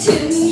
to me.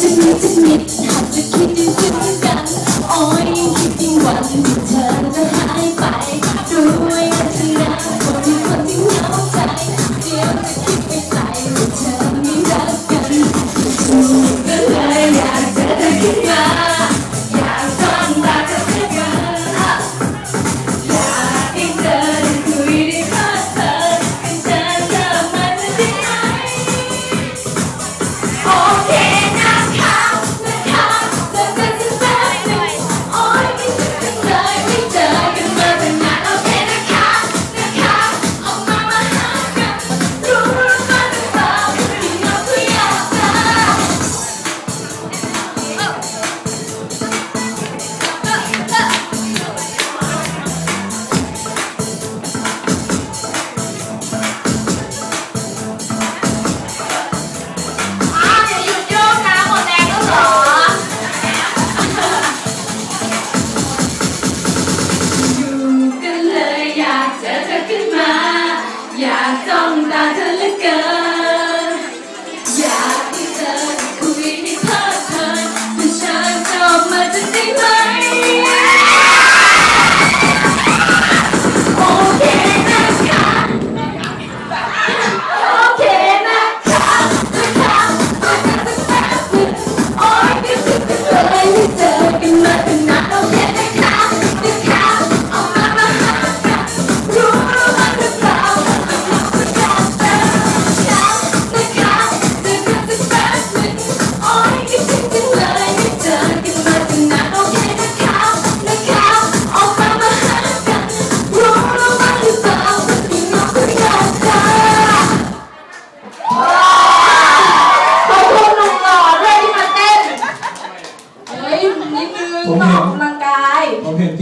this is me, this.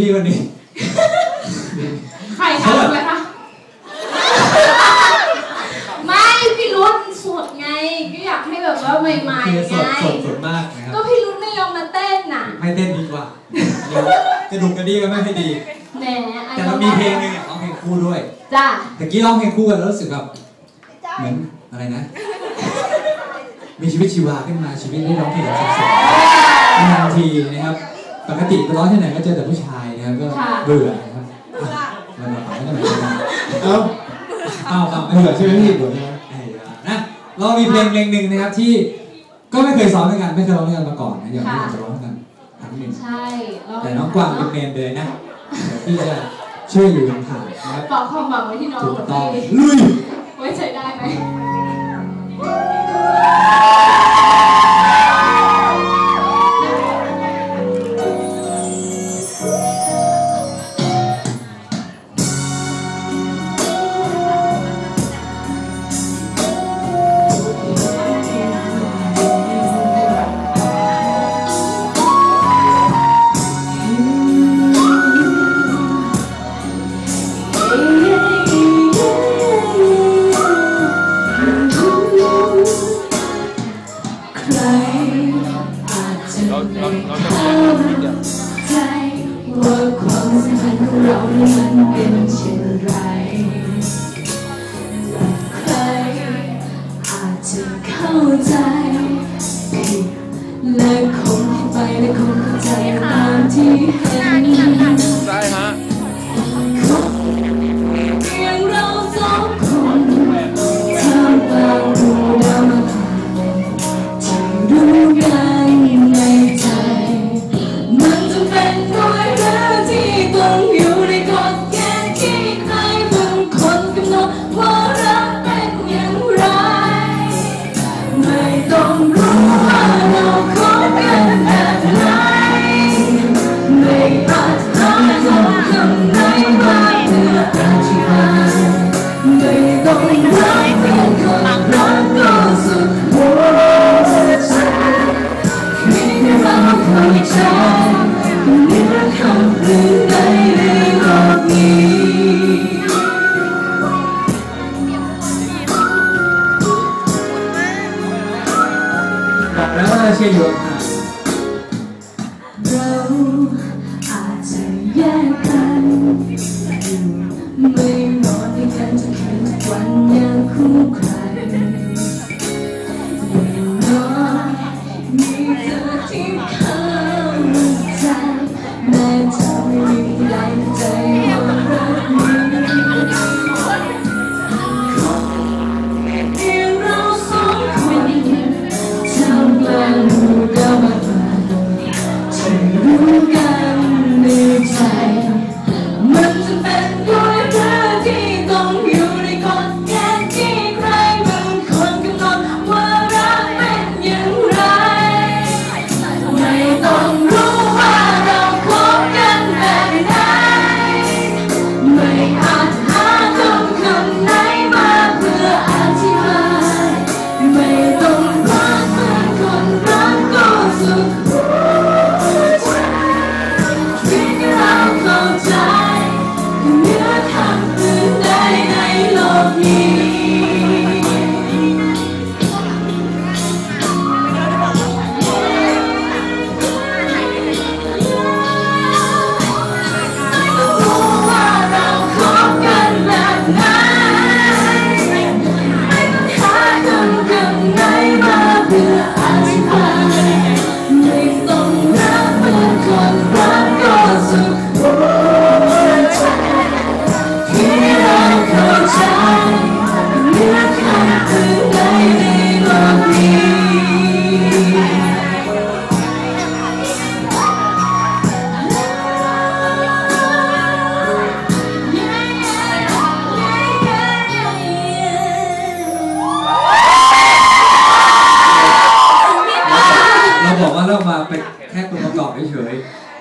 ี่วันนี้ ใครทำเลยคะไม่พี่รุ่นสดไงก็อยากให้แบบว่าใหม่ๆไงสดสดมากนะครับ ก็พี่รุ่นไม่ยอมมาเต้นน่ะ ไม่เต้นดีกว่าจะดุกกระดี้ก็ไม่ค่อดี แหมแต่เรามีเพลงหนึงอะร้องเพลงคู่ด้วยจ้าตะกี้ร้องเพลงคู่กันแล้วรู้สึกแบบเหมือนอะไรนะ มีชีวิตชีวาขึ้นมาชีวิตได้ร้องเพลงสดๆนานทีนะครับ ปกติไปร้องที่ไหนก็เจอแต่ผู้ชาย ครับก็เบื่อครับมันมาถามกันเอ้าเอ้าเบื่อใช่ไหมพี่เบื่อใช่ไหมนะเรามีเพลงเพลงหนึ่งนะครับที่ก็ไม่เคยซ้อมด้วยกันไม่เคยร้องด้วยกันมาก่อนนะอย่างที่เราจะร้องกันครั้งหนึ่งใช่แต่น้องกวางเป็นเมนเลยนะพี่จะช่วยอยู่ทางถ่ายนะครับฝากความหวังไว้ที่น้องถูกต้องลุยไว้ใจได้ไหม 空气中的气息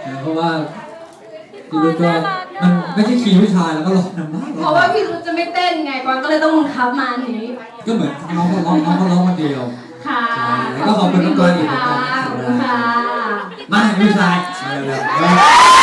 นะเพราะว่าพี่รุ่นก็มันไม่ใช่คีย์ผู้ชายแล้วก็ร้องนำมากเพราะว่าพี่รุธจะไม่เต้นไงกวางก็เลยต้องบังคับมาอันนี้ ก็เหมือนน้องก็ร้องน้องก็ร้องคนเดียว ค่ะใช่แล้วก็ขอบคุณน้องกวางอีกค่ะขอบคุณค่ะมาให้ผู้ชายมาเร็วๆ